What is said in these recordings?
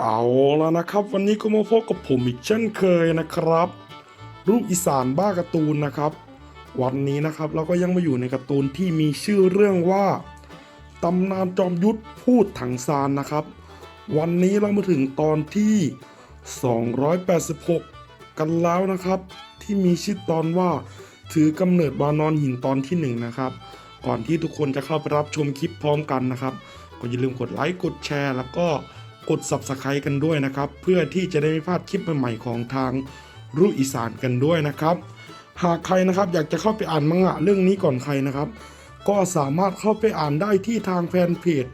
เอาแล้วนะครับ วันนี้ก็มาพบกับผมอีกเช่นเคยนะครับลูกอีสานบ้าการ์ตูนนะครับ วันนี้นะครับเราก็ยังมาอยู่ในการ์ตูนที่มีชื่อเรื่องว่าตำนานจอมยุทธพูดถังซานนะครับ วันนี้เรามาถึงตอนที่ 286 กันแล้วนะครับ ที่มีชื่อตอนว่าถือกำเนิดวานอนหินตอนที่หนึ่งนะครับ ก่อนที่ทุกคนจะเข้าไปรับชมคลิปพร้อมกันนะครับก็อย่าลืมกดไลค์กดแชร์ แล้วก็ กด subscribe กันด้วยนะครับ เพื่อที่จะได้ไม่พลาดคลิปใหม่ๆของทางรุ่อีสานกันด้วยนะครับ หากใครนะครับอยากจะเข้าไปอ่านมังงะเรื่องนี้ก่อนใครนะครับ ก็สามารถเข้าไปอ่านได้ที่ทางแฟนเพจ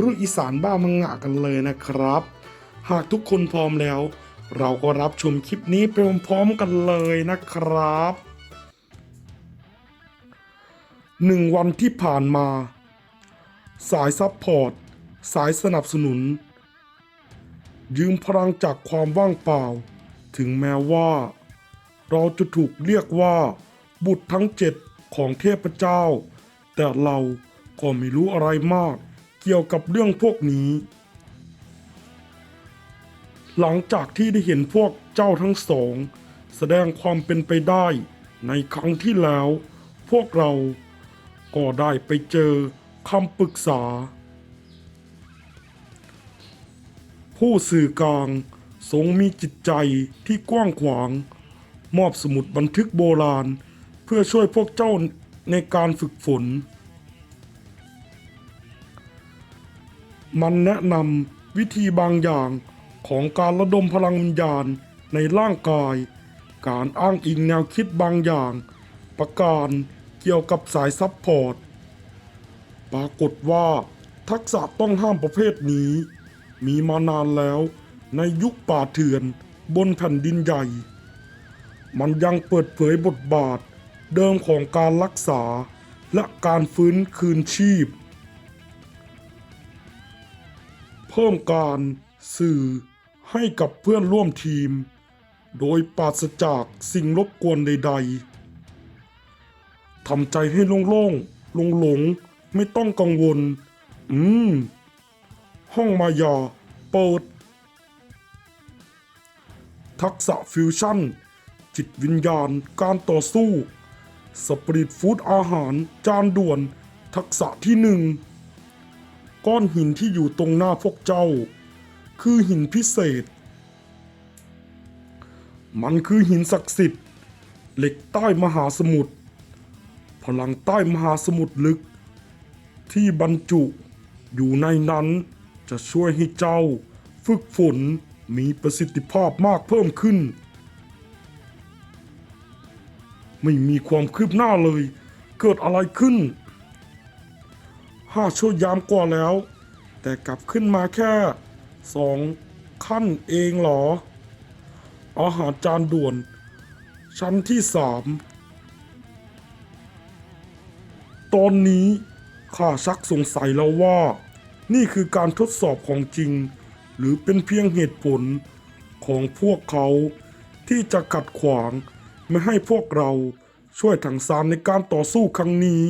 รุ่อีสานบ้ามังงะกันเลยนะครับ หากทุกคนพร้อมแล้ว เราก็รับชมคลิปนี้ไปพร้อมๆกันเลยนะครับหนึ่งวันที่ผ่านมา สายซัพพอร์ต สายสนับสนุน ยืมพลังจากความว่างเปล่า ถึงแม้ว่า เราจะถูกเรียกว่า บุตรทั้งเจ็ดของเทพเจ้า แต่เราก็ไม่รู้อะไรมากเกี่ยวกับเรื่องพวกนี้ หลังจากที่ได้เห็นพวกเจ้าทั้งสอง แสดงความเป็นไปได้ในครั้งที่แล้ว พวกเราก็ได้ไปเจอคำปรึกษา ผู้สื่อกลางทรงมีจิตใจที่กว้างขวาง มอบสมุดบันทึกโบราณ เพื่อช่วยพวกเจ้าในการฝึกฝน มันแนะนำวิธีบางอย่างของการระดมพลังวิญญาณในร่างกาย การอ้างอิงแนวคิดบางอย่าง ประการเกี่ยวกับสายซับพอร์ต ปรากฏว่าทักษะต้องห้ามประเภทนี้ มีมานานแล้ว ในยุคป่าเถื่อนบนแผ่นดินใหญ่ มันยังเปิดเผยบทบาทเดิมของการรักษาและการฟื้นคืนชีพ เพิ่มการสื่อให้กับเพื่อนร่วมทีม โดยปราศจากสิ่งรบกวนใดๆทำใจให้โล่งๆหลงๆ ไม่ต้องกังวล อืม ห้องมายาเปิด ทักษะฟิวชั่น จิตวิญญาณการต่อสู้ สปริตฟู้ดอาหารจานด่วน ทักษะที่หนึ่งก้อนหินที่อยู่ตรงหน้าพวกเจ้า คือหินพิเศษ มันคือหินศักดิ์สิทธิ์ เหล็กใต้มหาสมุทรพลังใต้มหาสมุทรลึก ที่บรรจุอยู่ในนั้น จะช่วยให้เจ้า ฝึกฝนมีประสิทธิภาพมากเพิ่มขึ้น ไม่มีความคืบหน้าเลย เกิดอะไรขึ้นห้าชั่วยามกว่าแล้ว แต่กลับขึ้นมาแค่สองขั้นเองเหรอ อาหารจานด่วน ชั้นที่สามตอนนี้ข้าชักสงสัยแล้วว่า นี่คือการทดสอบของจริง หรือเป็นเพียงเหตุผลของพวกเขาที่จะขัดขวางไม่ให้พวกเราช่วยถังซานในการต่อสู้ครั้งนี้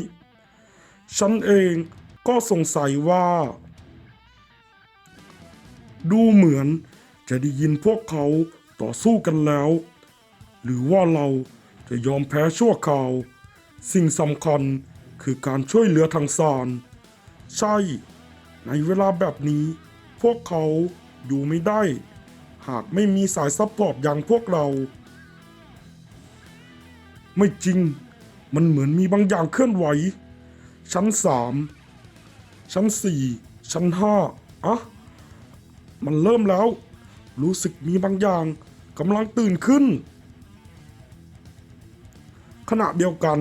ฉันเองก็สงสัยว่า ดูเหมือนจะได้ยินพวกเขาต่อสู้กันแล้ว หรือว่าเราจะยอมแพ้ชั่วคราว สิ่งสำคัญคือการช่วยเหลือทางซานใช่ ในเวลาแบบนี้ พวกเขาอยู่ไม่ได้ หากไม่มีสายซัพพอร์ตอย่างพวกเรา ไม่จริง มันเหมือนมีบางอย่างเคลื่อนไหว ชั้นสามชั้นสี่ชั้นห้าอะมันเริ่มแล้ว รู้สึกมีบางอย่างกำลังตื่นขึ้น ขณะเดียวกัน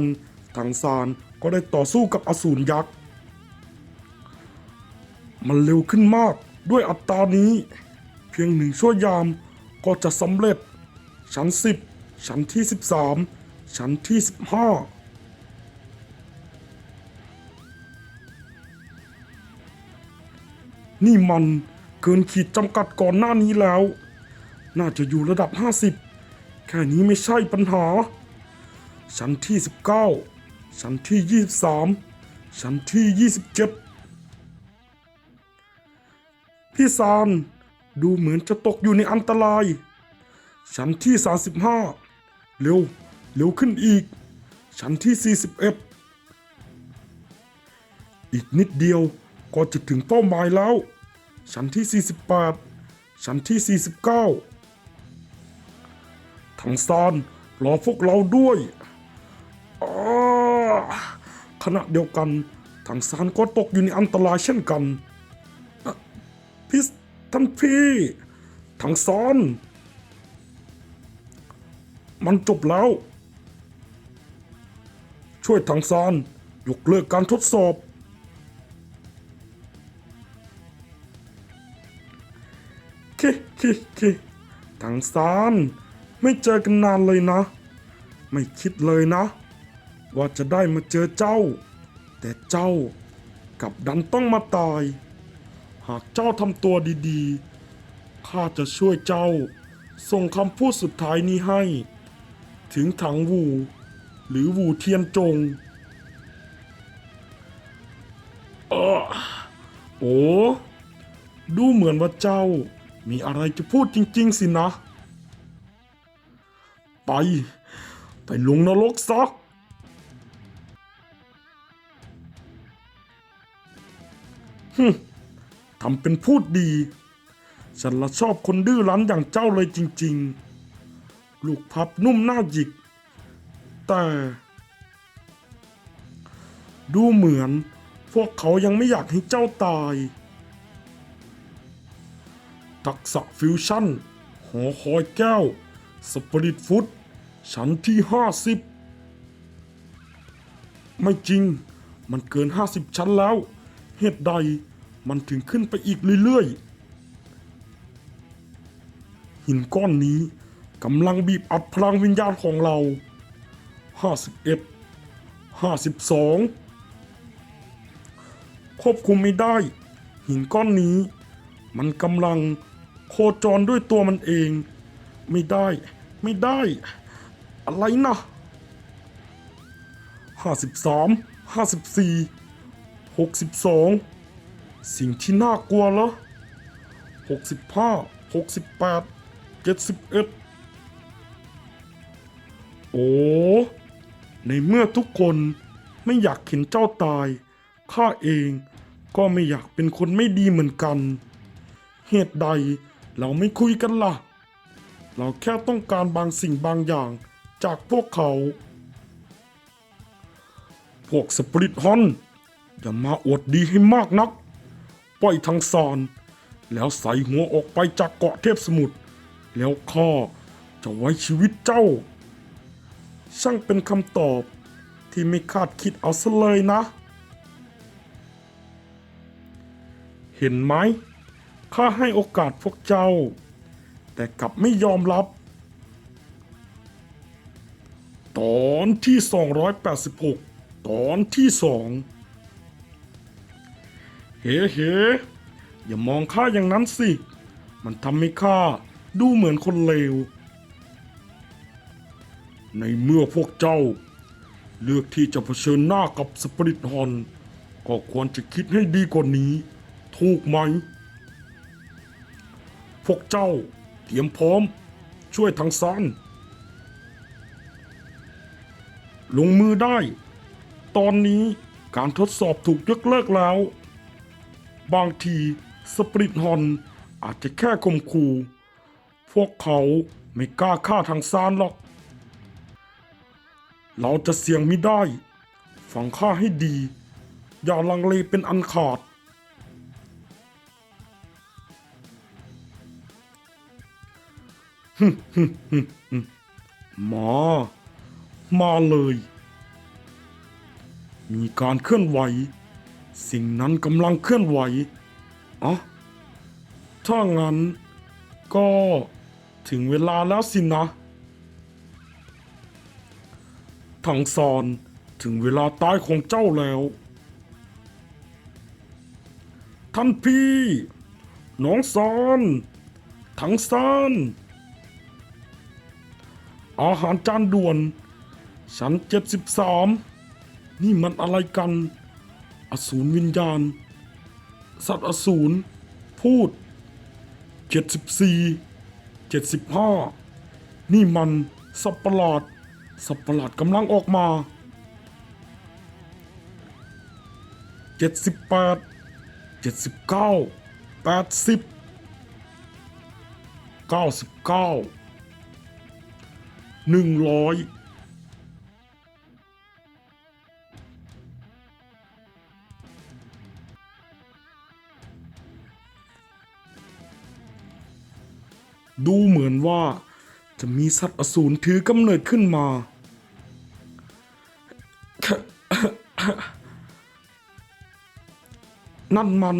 ทางซานก็ได้ต่อสู้กับอสูรยักษ์ มันเร็วขึ้นมากด้วยอัตรานี้ เพียงหนึ่งชั่วยามก็จะสำเร็จ ชั้นสิบชั้นที่สิบสามชั้นที่สิบห้านี่มันเกินขีดจำกัดก่อนหน้านี้แล้ว น่าจะอยู่ระดับ 50 แค่นี้ไม่ใช่ปัญหา ชั้นที่ 19 ชั้นที่ 23 ชั้นที่ 27 พี่ซานดูเหมือนจะตกอยู่ในอันตราย ชั้นที่ 35 เร็ว เร็วขึ้นอีก ชั้นที่ 41 อีกนิดเดียวก็จะถึงเป้าหมายแล้ว ชั้นที่ 48 ชั้นที่ 49 ทางซานรอพวกเราด้วยอาขณะเดียวกันทางซานก็ตกอยู่ในอันตรายเช่นกัน พี่ท่านพี่ทางซานมันจบแล้ว ช่วยทางซานยกเลิกการทดสอบ เคเคเคทางซานไม่เจอกันนานเลยนะ ไม่คิดเลยนะ ว่าจะได้มาเจอเจ้า แต่เจ้ากลับดันต้องมาตาย หากเจ้าทำตัวดีๆ ข้าจะช่วยเจ้า ส่งคำพูดสุดท้ายนี้ให้ ถึงถังวู หรือวูเทียนจงออโอ้ ดูเหมือนว่าเจ้า มีอะไรจะพูดจริง ๆ สินะ ไป ไปลงนรกซะฮึ ทำเป็นพูดดี ฉันละชอบคนดื้อรั้นอย่างเจ้าเลยจริง ๆ ลูกพับนุ่มหน้าหยิก แต่ ดูเหมือนพวกเขายังไม่อยากให้เจ้าตาย ทักษะฟิวชั่น หอคอยแก้ว สปริตฟุต ชั้นที่50ไม่จริง มันเกิน50ชั้นแล้ว เหตุใด มันถึงขึ้นไปอีกเรื่อยๆ หินก้อนนี้กำลังบีบอัดพลังวิญญาณของเรา 51 52 ควบคุมไม่ได้ หินก้อนนี้ มันกำลังโคจรด้วยตัวมันเอง ไม่ได้ ไม่ได้ อะไรนะห้าสิบ สิ่งที่น่ากลัวเหรอหกสิบห้าหกสิบแปดเจ็ดสิบเอ็ดโอ้ ในเมื่อทุกคนไม่อยากเห็นเจ้าตาย ข้าเองก็ไม่อยากเป็นคนไม่ดีเหมือนกัน เหตุใดเราไม่คุยกันล่ะ เราแค่ต้องการบางสิ่งบางอย่างจากพวกเขา พวกสปริตฮอนอย่ามาอวดดีให้มากนัก ปล่อยทางซอนแล้วใส่หัวออกไปจากเกาะเทพสมุทรแล้วข้าจะไว้ชีวิตเจ้า ช่างเป็นคำตอบที่ไม่คาดคิดเอาซะเลยนะ เห็นไหมข้าให้โอกาสพวกเจ้า แต่กลับไม่ยอมรับ ตอนที่ 286 ตอนที่สอง เฮ้เฮ้อย่ามองข้าอย่างนั้นสิ มันทำให้ข้าดูเหมือนคนเลว ในเมื่อพวกเจ้า เลือกที่จะเผชิญหน้ากับสปริตฮอน ก็ควรจะคิดให้ดีกว่านี้ ถูกไหม พวกเจ้าเตรียมพร้อม ช่วยทางซานลงมือได้ ตอนนี้การทดสอบถูกยกเลิกแล้ว บางทีสปริตฮอนอาจจะแค่ข่มขู่พวกเขาไม่กล้าฆ่าทางซานหรอก เราจะเสี่ยงไม่ได้ ฟังข้าให้ดี อย่าลังเลเป็นอันขาด มา มาเลย มีการเคลื่อนไหว สิ่งนั้นกำลังเคลื่อนไหวอ๋อถ้างั้น ก็ถึงเวลาแล้วสินะถังซอนถึงเวลาตายของเจ้าแล้ว ท่านพี่ น้องซอนถังซานอาหารจานด่วน ชั้น 73 นี่มันอะไรกัน อสูรวิญญาณ สัตว์อสูร พูด 74 75 นี่มันสับประหลาด สับประหลาดกำลังออกมา 78 79 80 99 100 ว่า จะมีสัตว์อสูรถือกำเนิดขึ้นมา นั่นมัน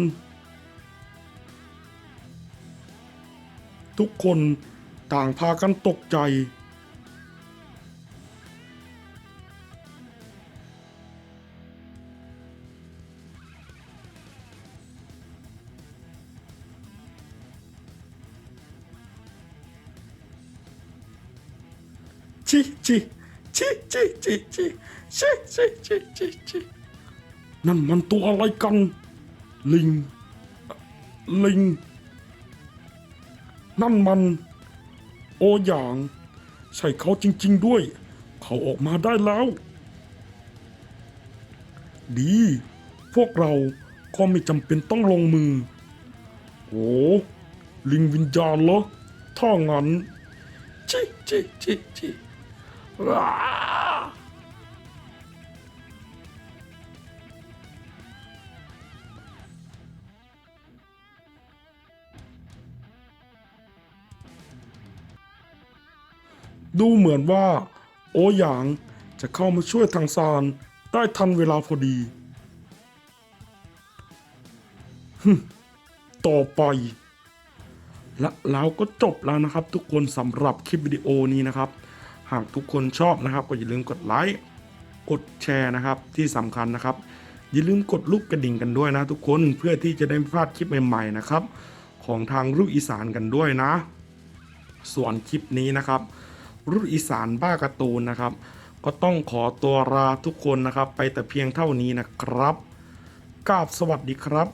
ทุกคนต่างพากันตกใจ ชิชิชิชิชิชิชิชิชิชิชินั่นมันตัวอะไรกัน ลิง ลิง นั่นมัน โอหยาง ใช่เขาจริง ๆด้วย เขาออกมาได้แล้ว ดี พวกเราก็ไม่จำเป็นต้องลงมือ โอ้ลิงวิญญาณเหรอถ้างั้น ชิชิชิชิ ดูเหมือนว่า โอหยางจะเข้ามาช่วยทางซานได้ทันเวลาพอดีฮึต่อไป และแล้วก็จบแล้วนะครับ ทุกคนสำหรับคลิปวิดีโอนี้นะครับ หากทุกคนชอบนะครับ ก็อย่าลืมกดไลค์กดแชร์นะครับที่สำคัญนะครับอย่าลืมกดลูกกระดิ่งกันด้วยนะทุกคนเพื่อที่จะได้ไม่พลาดคลิปใหม่ๆนะครับ ของทางลูกอีสานกันด้วยนะ ส่วนคลิปนี้นะครับ รุ่อีสานบ้าการ์ตูนนะครับ ก็ต้องขอตัวลาทุกคนนะครับ ไปแต่เพียงเท่านี้นะครับกราบสวัสดีครับ